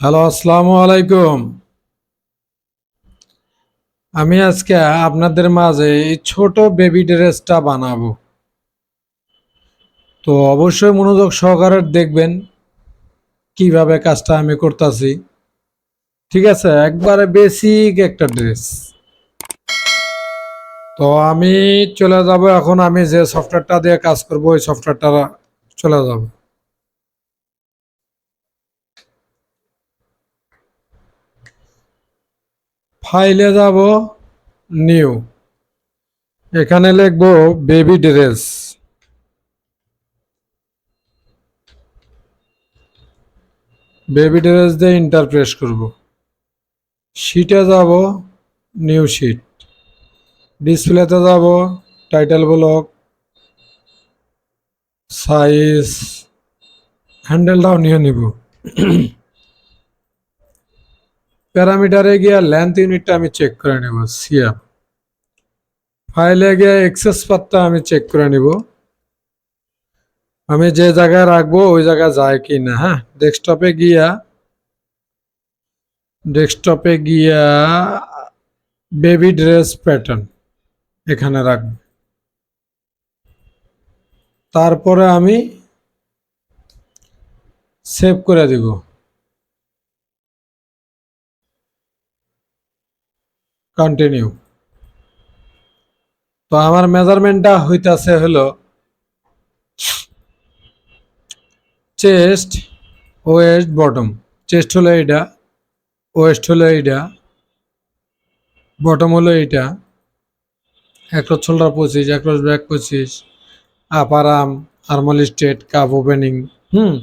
Hello, আসসালামু আলাইকুম। আমি আজকে আপনাদের মাঝে এই ছোট বেবি ড্রেসটা বানাবো। তো অবশ্যই মনোযোগ সহকারে দেখবেন কীভাবে কাজটা আমি করতেছি। ঠিক আছে, একবারে বেসিক একটা ড্রেস তো আমি চলে যাব, এখন আমি যে সফটওয়্যারটা দিয়ে কাজ করব, ওই সফটওয়্যারটা চলে যাব। ফাইলে যাব, নিউ। এখানে লিখব বেবি ড্রেস। বেবি ড্রেস দিয়ে ইন্টারপ্রেস করব। শিটে যাব, নিউ শিট। ডিসপ্লেতে যাব, টাইটেল ব্লক, সাইজ, হ্যান্ডেলটাও নিয়ে নিব। প্যারামিটারে গিয়া লেন্থ ইউনিটটা আমি চেক করে নেব সিএম ফাইলে গিয়ে এক্সেস পাতটা আমি চেক করে নিব। আমি যে জায়গায় রাখব, ওই জায়গায় যায় কি না হ্যাঁ ডেস্কটপে গিয়া ডেস্কটপে গিয়া বেবি ড্রেস প্যাটার্ন এখানে রাখব। তারপরে আমি সেভ করে দিব। কন্টিনিউ তো আমার মেজারমেন্টটা হইতাছে হলো চেস্ট ওয়েস্ট বটম চেস্ট হলো এইটা ওয়েস্ট হলো এইটা বটম হলো এইটা অ্যাক্রস শোল্ডার পঁচিশ অ্যাক্রস ব্যাক পঁচিশ upper arm armhole state cup opening hmm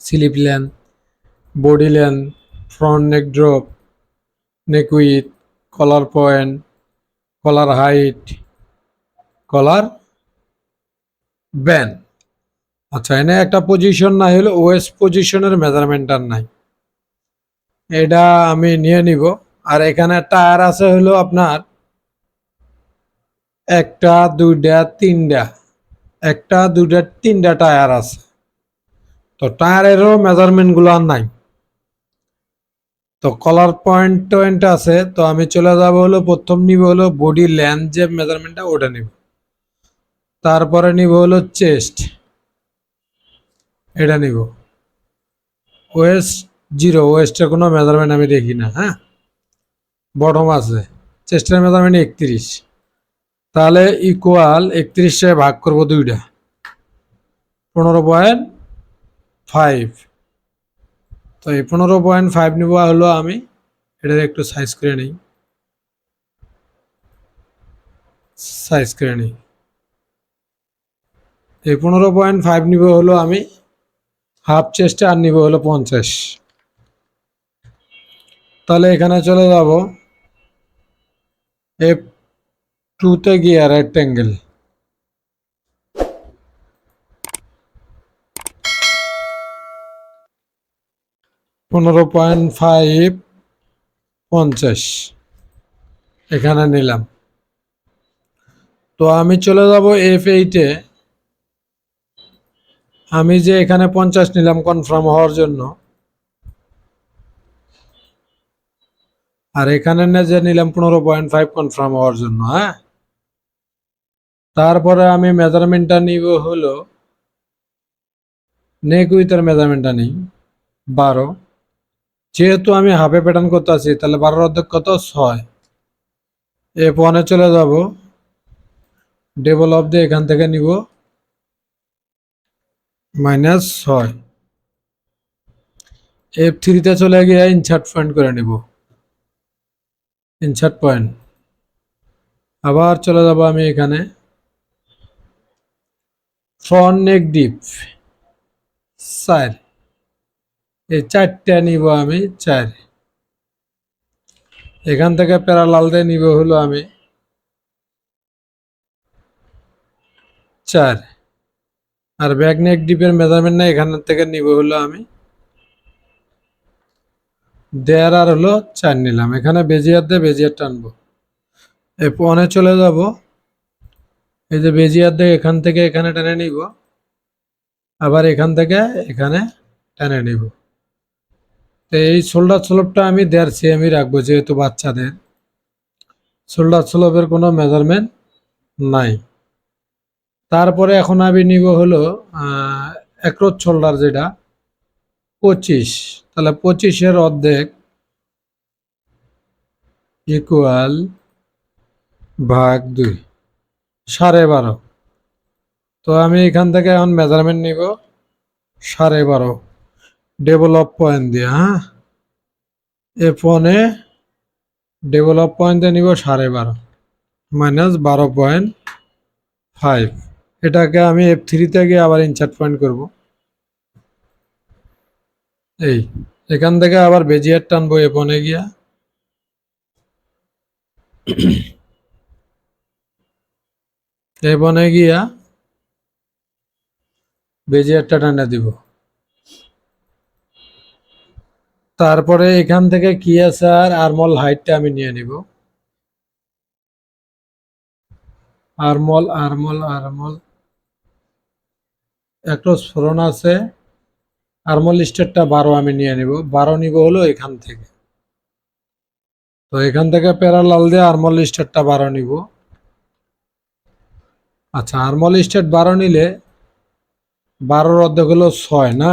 slip length body length front neck drop neck with collar point, collar height, collar band আচ্ছা এনে একটা পজিশন নাই হলো ওয়েস্ট পজিশনের মেজারমেন্টার নাই। এটা আমি নিয়ে নিব। আর এখানে টায়ার আছে হলো আপনার একটা, দুইটা, তিনটা। একটা, দুইটা, তিনটা টায়ার আছে। তো টায়ারেরও মেজারমেন্টগুলো আর নাই। তো কলার পয়েন্ট টয়েন্ট আছে, তো আমি চলে যাব হলো, প্রথম নিব হলো বডি ল্যান্ড যে মেজারমেন্টটা ওটা নিব। তারপরে নিব হলো চেস্ট এটা নিব। ওয়েস্ট জিরো ওয়েস্টের কোনো মেজারমেন্ট আমি দেখি না হ্যাঁ? বটম আছে চেস্টের মেজারমেন্ট একত্রিশ। তাহলে ইকুয়াল একত্রিশে ভাগ করব দুইটা, পনেরো পয়েন্ট ফাইভ তো এই পনেরো পয়েন্ট ফাইভ নিব হলো আমি। এটার একটু সাইজ করে নিই। সাইজ করে নিই। এই পনেরো পয়েন্ট ফাইভ নিব হলো আমি। হাফ চেস্টে আর নিব হলো পঞ্চাশ। তাহলে এখানে চলে যাব। এফ টুতে গিয়ে রেক্টেঙ্গেল পনেরো পয়েন্ট ফাইভ পঞ্চাশ। এখানে নিলাম। তো আমি চলে যাব এফ এইটে আমি যে এখানে পঞ্চাশ নিলাম কনফার্ম হওয়ার জন্য। আর এখানে না যে নিলাম পনেরো পয়েন্ট ফাইভ কনফার্ম হওয়ার জন্য হ্যাঁ? তারপরে আমি মেজারমেন্টটা নিব হলো নেক উইথের মেজারমেন্টটা নিই, বারো। যেহেতু আমি হাফে প্যাটার্ন করতে আছি, তাহলে বারোর অর্ধেক কত? ছয়। এ ওয়ানে চলে যাব। ডেভেলপ দিয়ে এখান থেকে নিব। মাইনাস ছয়। এফ থ্রিতে চলে গিয়ে ইনসার্ট পয়েন্ট করে নিব। ইনসার্ট পয়েন্ট আবার চলে যাব আমি এখানে। ফ্রন্ট নেক ডিপ চার এই চারটা নিব আমি, চার। এখান থেকে প্যারালাল দিয়ে নিব হলো আমি চার। আর ব্যাক নেক ডিপের মেজারমেন্ট না এখান থেকে নিব হলো আমি দেড় আর হলো চার নিলাম। এখানে বেজিয়ার দিয়ে বেজিয়ার টানবো। এ পনে চলে যাব। এই যে বেজিয়ার দিয়ে এখান থেকে এখানে টেনে নিব। আবার এখান থেকে এখানে টেনে নিব। তো এই শোল্ডার স্লোপটা আমি দেড় সিএমই রাখব যেহেতু বাচ্চাদের। শোল্ডার স্লোপের কোনো মেজারমেন্ট নাই। তারপরে এখন আমি নিব হলো একরোজ শোল্ডার যেটা, পঁচিশ। তাহলে পঁচিশের অর্ধেক ইকুয়াল ভাগ দুই, সাড়ে বারো। তো আমি এখান থেকে এখন মেজারমেন্ট নিব, সাড়ে বারো। ডেভেলপ পয়েন্ট দিয়ে হ্যাঁ? এ ফোনে ডেভেলপ পয়েন্টে নিব সাড়ে বারো মাইনাস বারো পয়েন্ট ফাইভ এটাকে আমি এফ থ্রিতে গিয়ে আবার ইনচার্ট পয়েন্ট করব। এই, এখান থেকে আবার বেজিয়ার টানবো এ ফোনে গিয়া এ ফোনে গিয়া বেজিয়ারটা টানা দিব। তারপরে এখান থেকে কি আছে? আর আরমল হাইটটা আমি নিয়ে নিব। আরমল আরমল আরমল। একটা স্ফোরণ আছে। আরমল স্টেটটা বারো আমি নিয়ে নিব। বারো নিব হলো এখান থেকে। তো এখান থেকে প্যারালাল দিয়ে আরমল স্টেটটা বারো নিব। আচ্ছা আরমল স্টেট বারো নিলে বারোর অর্ধেক হলো ছয়, না?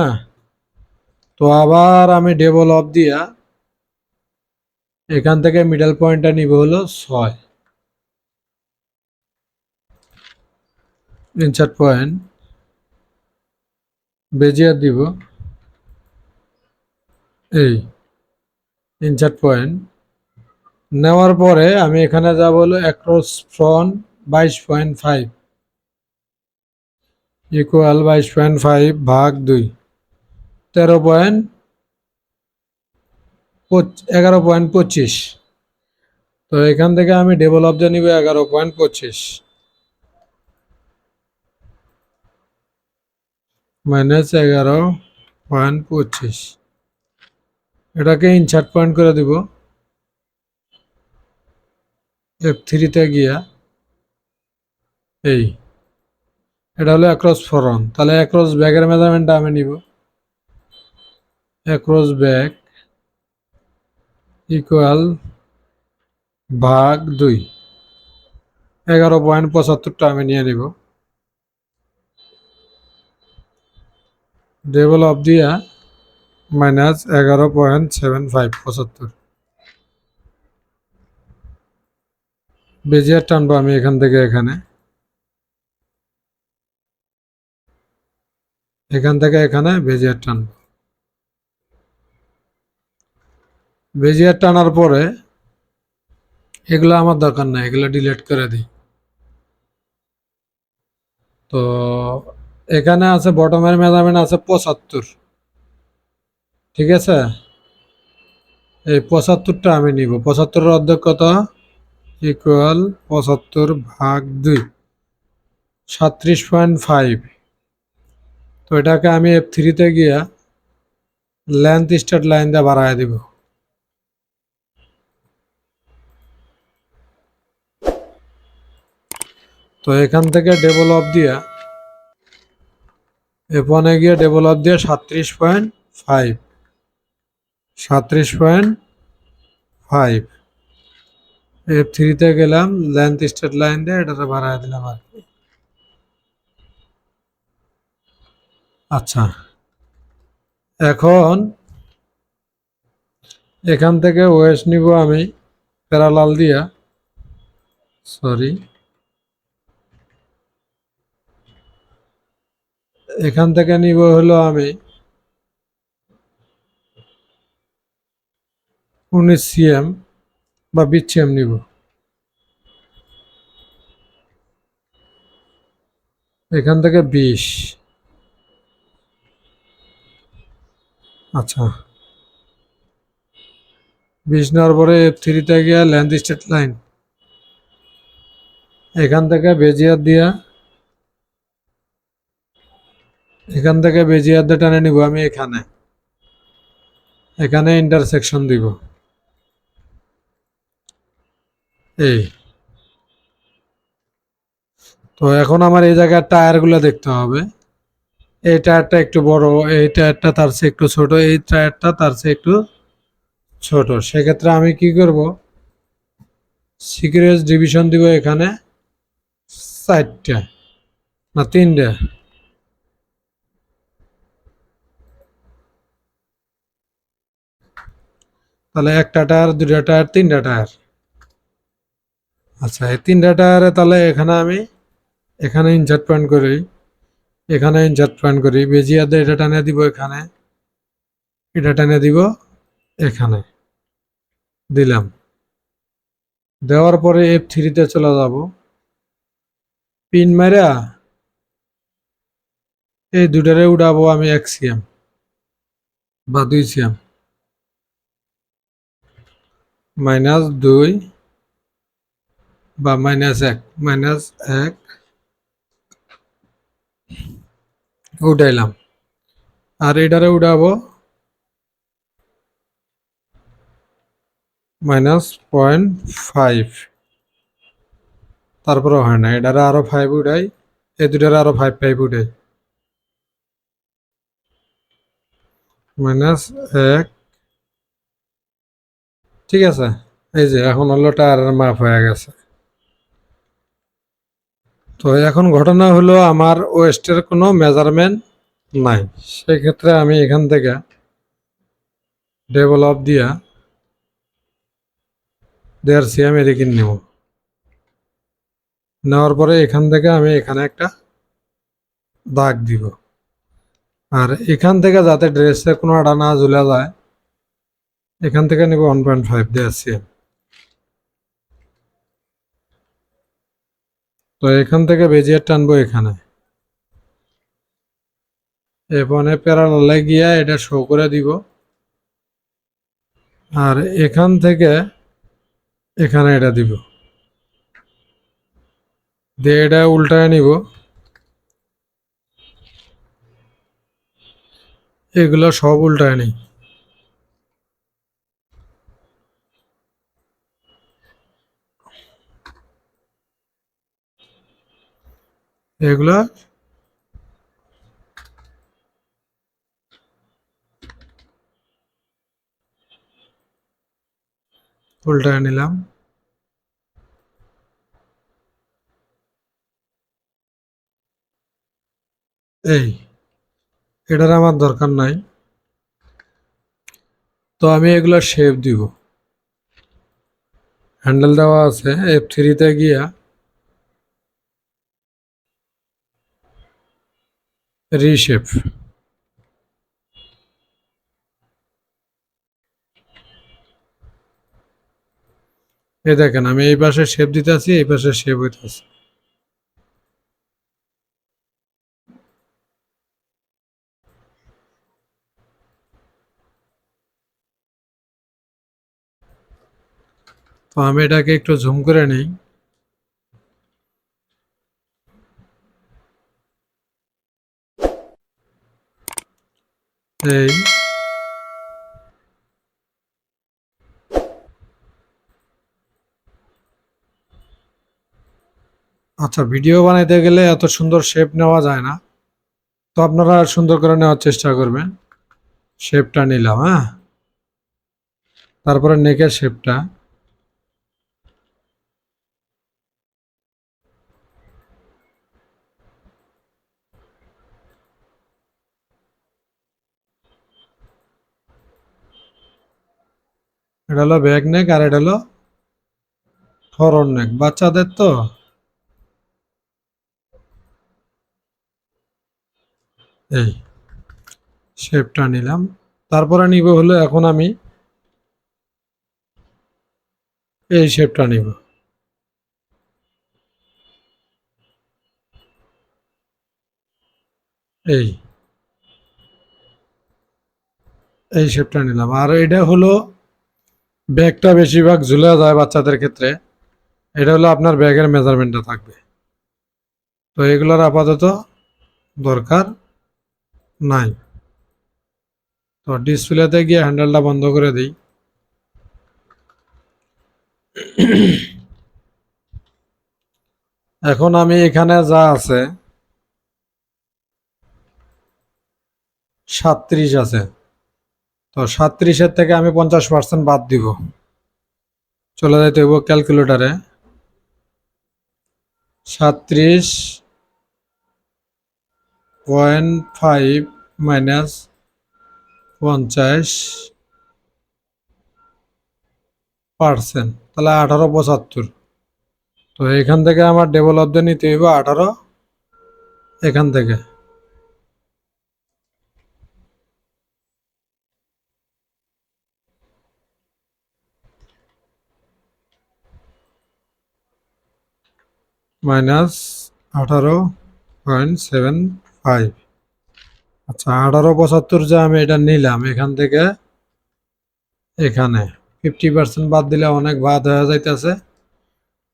তো আবার আমি ডেভেলপ দিয়া এখান থেকে মিডল পয়েন্টটা নিব হলো ছয়। ইনসার্ট পয়েন্ট বেজিয়ার দিব। এই ইনসার্ট পয়েন্ট নেওয়ার পরে আমি এখানে যাব হলো অ্যাক্রস ফ্রন্ট বাইশ পয়েন্ট ফাইভ ইকুয়াল বাইশ পয়েন্ট ফাইভ ভাগ দুই। তেরো পয়েন্ট এগারো পয়েন্ট পঁচিশ। তো এখান থেকে আমি ডেভেলপ দিয়ে নিব এগারো পয়েন্ট পঁচিশ। মাইনাস এগারো পয়েন্ট পঁচিশ। এটাকে ইনসার্ট পয়েন্ট করে দিব। এফ থ্রিতে গিয়া এই। এটা হলো অ্যাক্রস ফরন তাহলে অ্যাক্রস ব্যাগের মেজারমেন্টটা আমি নিব। অ্যাক্রস ব্যাগ ইকুয়াল ভাগ দুই। এগারো পয়েন্ট পঁচাত্তরটা আমি নিয়ে নিব। ডেভেলপ দিয়া মাইনাস এগারো পয়েন্ট সেভেন ফাইভ পঁচাত্তর। বেজিয়ার টানবো আমি এখান থেকে এখানে। এখান থেকে এখানে বেজিয়ার টানবো। বেজিয়ার টানার পরে এগুলো আমার দরকার নাই, এগুলো ডিলিট করে দিই। তো এখানে আছে বটমের মেজারমেন্ট আছে পঁচাত্তর। ঠিক আছে? এই পঁচাত্তরটা আমি নিব। পঁচাত্তরের অর্ধেক কত? ইকুয়াল পঁচাত্তর ভাগ দুই। সাত্রিশ পয়েন্ট ফাইভ। তো এটাকে আমি এফ থ্রিতে গিয়া লেন্থ স্টার্ট লাইন দিয়ে বাড়ায় দিব। তো এখান থেকে ডেভেলপ দিয়া এফনে গিয়ে ডেভেলপ দিয়ে সাত্রিশ পয়েন্ট ফাইভ সাত্রিশ পয়েন্ট ফাইভ এফ থ্রিতে গেলাম লেন্থ স্টেট লাইন দিয়ে এটাতে বাড়ায় দিলাম আর কি। আচ্ছা এখন এখান থেকে ওয়েস্ট নিব আমি প্যারালাল দিয়া। সরি এখান থেকে নিব হলো আমি উনিশ সিএম বা বিশ সিএম নিব। এখান থেকে বিশ। আচ্ছা। বিশ নেওয়ার পরে এফ থ্রিতে গিয়া ল্যান্ড স্টেট লাইন এখান থেকে বেজিয়ার দিয়া এখান থেকে বেজিয়ার দিয়ে টানে নিব আমি এখানে। এখানে ইন্টারসেকশন দিব। এই। তো এখন আমার এই জায়গার টায়ারগুলো দেখতে হবে। এই টায়ারটা একটু বড়, এই টায়ারটা তার চেয়ে একটু ছোট, এই টায়ারটা তার চেয়ে একটু ছোট। সেক্ষেত্রে আমি কি করব? সিক্রেস ডিভিশন দিব এখানে চারটা না তিনটা। তাহলে একটা টায়ার দুটা টায়ার, তিনটা টায়ার। আচ্ছা এই তিনটা টায়ারে তাহলে এখানে আমি, এখানে ইনসার্ট পয়েন্ট করি, এখানে ইনসার্ট পয়েন্ট করি। বেজিয়াতে এটা টানে দিব এখানে, এটা টেনে দিব এখানে। দিলাম। দেওয়ার পরে এফ থ্রিতে চলে যাব। পিন মেরা এই দুটারে উঠাবো আমি এক সিএম বা দুই সিএম। মাইনাস দুই বা মাইনাস এক মাইনাস এক উঠাইলাম। আর এটারে উঠাবো মাইনাস পয়েন্ট ফাইভ। তারপরে হয় না, এটারে আরও ফাইভ উঠাই, এই দুটারে আরও ফাইভ ফাইভ উঠাই। মাইনাস এক ঠিক আছে? এই যে, এখন হলো টায়ারের মাপ হয়ে গেছে। তো এখন ঘটনা হলো, আমার ওয়েস্টের কোনো মেজারমেন্ট নাই। সেক্ষেত্রে আমি এখান থেকে ডেভেলপ দিয়া দেড় সিএম এদিকে নেব। নেওয়ার পরে এখান থেকে আমি এখানে একটা দাগ দিব। আর এখান থেকে যাতে ড্রেসের কোনো আড়া না ঝুলে যায় এখান থেকে নেব ওয়ান পয়েন্ট ফাইভ দেড় সিএম তো এখান থেকে বেজিয়ে টানবো এখানে। এখানে প্যারালালে গিয়া এটা শো করে দিব। আর এখান থেকে এখানে এটা দিব। দিয়ে এটা উল্টায় নিব। এগুলো সব উল্টায় নিই। এগুলা উল্টায় নিলাম। এই, এটার আমার দরকার নাই। তো আমি এগুলো শেপ দিব। হ্যান্ডেল দেওয়া আছে এফ থ্রিতে গিয়া রিশেপ এই দেখেন, আমি এই পাশে শেপ দিতে আছি, এই পাশে শেপ হইতেছে তো আমি এটাকে একটু জুম করে নিই। এই আচ্ছা ভিডিও বানাইতে গেলে এত সুন্দর শেপ নেওয়া যায় না। তো আপনারা সুন্দর করে নেওয়ার চেষ্টা করবেন। শেপটা নিলাম হ্যাঁ? তারপরে নেকের শেপটা এটা হলো ব্যাক নেক আর এটা হলো ফরন নেক। বাচ্চাদের তো? এই শেপটা নিলাম। তারপরে নিব হলো এখন আমি এই শেপটা নিব। এই এই শেপটা নিলাম। আর এটা হলো ব্যাগটা বেশিরভাগ ঝুলে যায় বাচ্চাদের ক্ষেত্রে। এটা হলো আপনার ব্যাগের মেজারমেন্টটা থাকবে। তো এগুলোর আপাতত দরকার নাই। তো ডিসপ্লেতে গিয়ে হ্যান্ডেলটা বন্ধ করে দিই। এখন আমি এখানে যা আছে, সাতত্রিশ আছে। তো সাতত্রিশের থেকে আমি পঞ্চাশ পার্সেন্ট বাদ দিব। চলে যাইতে হইব ক্যালকুলেটারে। সাতত্রিশ পয়েন্ট ফাইভ মাইনাস পঞ্চাশ পার্সেন্ট। তাহলে আঠারো পঁচাত্তর। তো এখান থেকে আমার ডেভেলপদের নিতে হইব আঠারো। এখান থেকে। মাইনাস আঠারো পয়েন্ট সেভেন ফাইভ। আচ্ছা আঠারো পঁচাত্তর যে আমি এটা নিলাম এখান থেকে, এখানে ফিফটি পার্সেন্ট বাদ দিলে অনেক বাদ হয়ে যাইতেছে।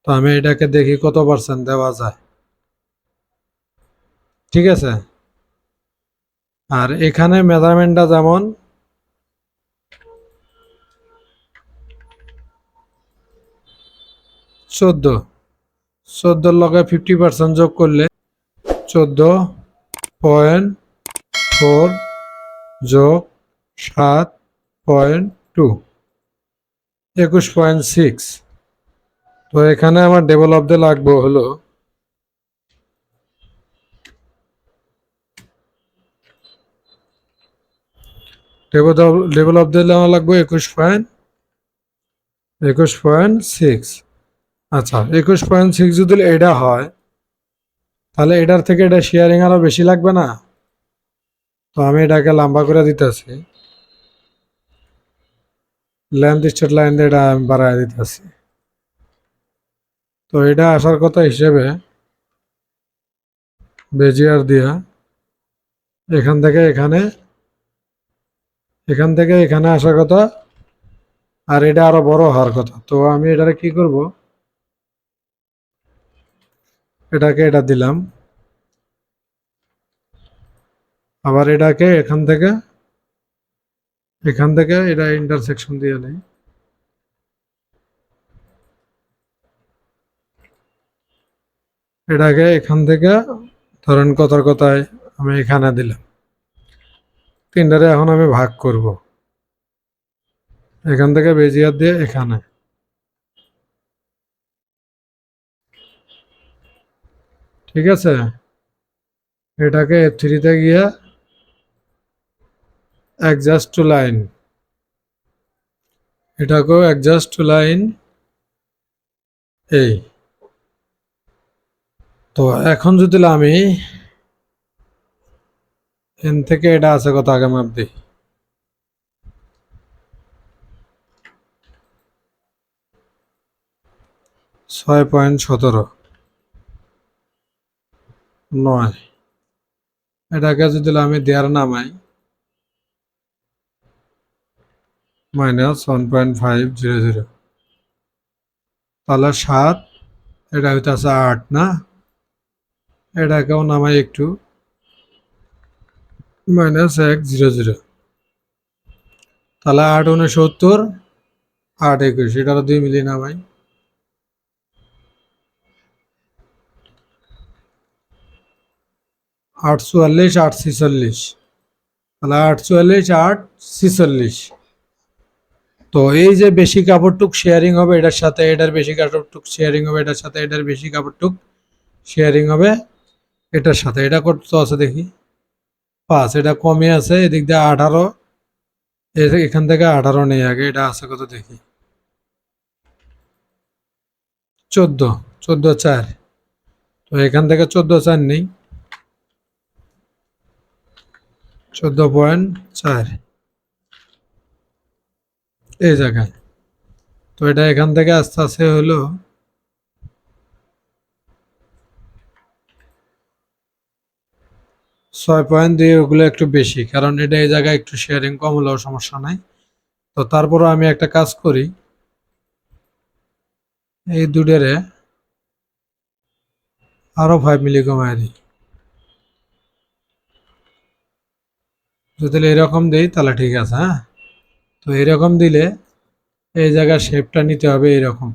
তো আমি এটাকে দেখি কত পার্সেন্ট দেওয়া যায়। ঠিক আছে? আর এখানে মেজারমেন্টটা যেমন, চোদ্দ। চোদ্দোর লগে ফিফটি পার্সেন্ট যোগ করলে চোদ্দ পয়েন্ট ফোর যোগ সাত পয়েন্ট টু একুশ পয়েন্ট সিক্স তো এখানে আমার ডেভেলপতে লাগবে হলো ডেভেলপ আমার লাগবে একুশ পয়েন্ট একুশ পয়েন্ট সিক্স আচ্ছা একুশ পয়েন্ট সিক্স যদি এটা হয়, তাহলে এটার থেকে এটা শেয়ারিং আরও বেশি লাগবে না? তো আমি এটাকে লম্বা করে দিতেছি। লেন্থ স্টেট লাইন দিয়ে এটা আমি বাড়ায় দিতেছি। তো এটা আসার কথা হিসেবে বেজিয়ার দিয়া এখান থেকে এখানে, এখান থেকে এখানে আসার কথা, আর এটা আরও বড় হওয়ার কথা। তো আমি এটারে কি করব? এটাকে এটা দিলাম। আবার এটাকে এখান থেকে এখান থেকে এটা ইন্টারসেকশন দিয়ে নেই। এটাকে এখান থেকে, ধরেন কথার কথায় আমি এখানে দিলাম। তিনটারে এখন আমি ভাগ করব। এখান থেকে বেজিয়ার দিয়ে এখানে। ঠিক আছে? এটাকে এফ থ্রিতে গিয়ে অ্যাডজাস্ট টু লাইন এটাকেও অ্যাডজাস্ট টু লাইন এই। তো এখন যদি আমি এন থেকে এটা আছে কত আগে মাপ দিই। ছয় পয়েন্ট সতেরো। নয়। এটাকে যদি আমি দেয়ার নামাই। Minus one point five zero zero তাহলে সাত, এটা হইতেছে আট, না? এটাকেও নামাই একটু। মাইনাস এক, জিরো জিরো। তাহলে আট উনসত্তর আট, একুশ। এটারও দুই মিলিয়ে নামাই। আট চুয়াল্লিশ আট ছিচল্লিশ তাহলে আট চুয়াল্লিশ আট ছিচল্লিশ তো এই যে বেশি কাপড়টুক শেয়ারিং হবে এটার সাথে, এটার বেশি কাপড়টুক শেয়ারিং হবে এটার সাথে, এটার বেশি কাপড়টুক শেয়ারিং হবে এটার সাথে। এটা কত আছে দেখি? পাঁচ, এটা কমে আছে, এদিক দিয়ে আঠারো। এখান থেকে আঠারো নেই আগে, এটা আছে কত দেখি? চোদ্দ চোদ্দ চার। তো এখান থেকে চোদ্দ চার নেই। চোদ্দ পয়েন্ট চার। এই জায়গায়। তো এটা এখান থেকে আস্তে আস্তে হলো ছয় পয়েন্ট দুই ওগুলো একটু বেশি, কারণ এটা এই জায়গায় একটু শেয়ারিং কম হলেও সমস্যা নাই। তো তারপরও আমি একটা কাজ করি। এই দুটারে আরও ফাইভ মিলি কমায় যদি এরকম দিই, তাহলে ঠিক আছে হ্যাঁ? তো এরকম দিলে এই জায়গার শেপটা নিতে হবে এরকম।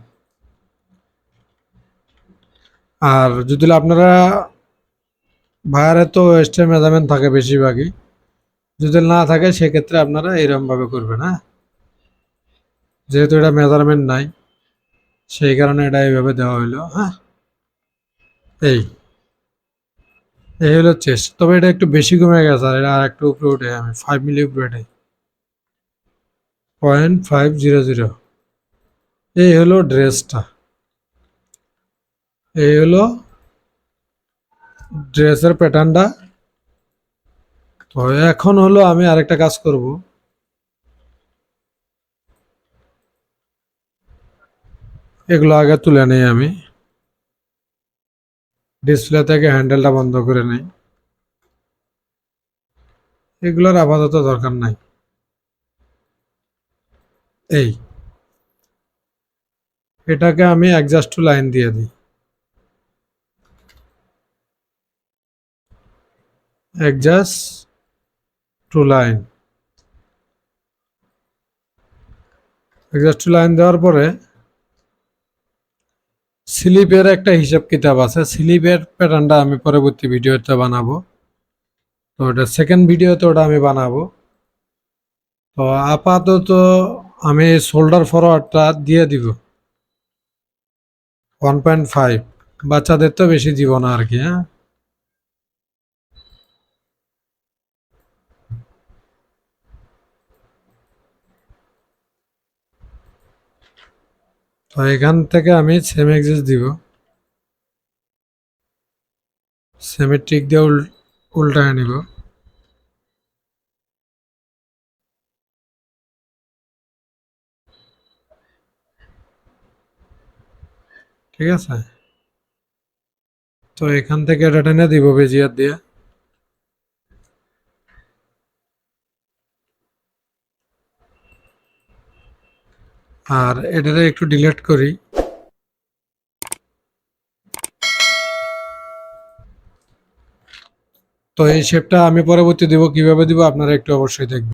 আর যদি আপনারা ভায়ারে তো ওয়েস্টের মেজারমেন্ট থাকে বেশিরভাগই, যদি না থাকে, সেক্ষেত্রে আপনারা এরকম ভাবে করবেন হ্যাঁ? যেহেতু এটা মেজারমেন্ট নাই, সেই কারণে এটা এইভাবে দেওয়া হইল হ্যাঁ? এই। এই হলো চেস্ট তবে এটা একটু বেশি কমে গেছে, আর এটা আর একটু উপরে উঠে আমি ফাইভ মিলি উপরে উঠে পয়েন্ট ফাইভ জিরো জিরো এই হলো ড্রেসটা এই হলো ড্রেসের প্যাটার্নটা তো এখন হলো আমি আরেকটা কাজ করব। এগুলো আগে তুলে নেই আমি। ডিসপ্লে থেকে হ্যান্ডেলটা বন্ধ করে নেই। এগুলোর আপাতত দরকার নাই। এই। এটাকে আমি অ্যাডজাস্ট টু লাইন দিয়ে দিই। Adjust to line adjust to line দেওয়ার পরে স্লিপের একটা হিসাব কিতাব আছে। স্লিপের প্যাটার্নটা আমি পরবর্তী ভিডিওতে বানাবো। তো ওটা সেকেন্ড ভিডিওতে ওটা আমি বানাবো। তো আপাতত আমি শোল্ডার ফরওয়ার্ডটা দিয়ে দিব। ওয়ান পয়েন্ট ফাইভ বাচ্চাদের তো বেশি দিব না আর কি হ্যাঁ? তো এখান থেকে আমি সেম এক্সেস দিব। সেমেট্রিক দিয়ে উল উল্টায় নিব। ঠিক আছে? তো এখান থেকে এটা টেনে দিব বেজিয়ার দিয়ে। আর এটারে একটু ডিলেট করি। তো এই শেপটা আমি পরবর্তী দিব, কীভাবে দিব আপনারা একটু অবশ্যই দেখবেন।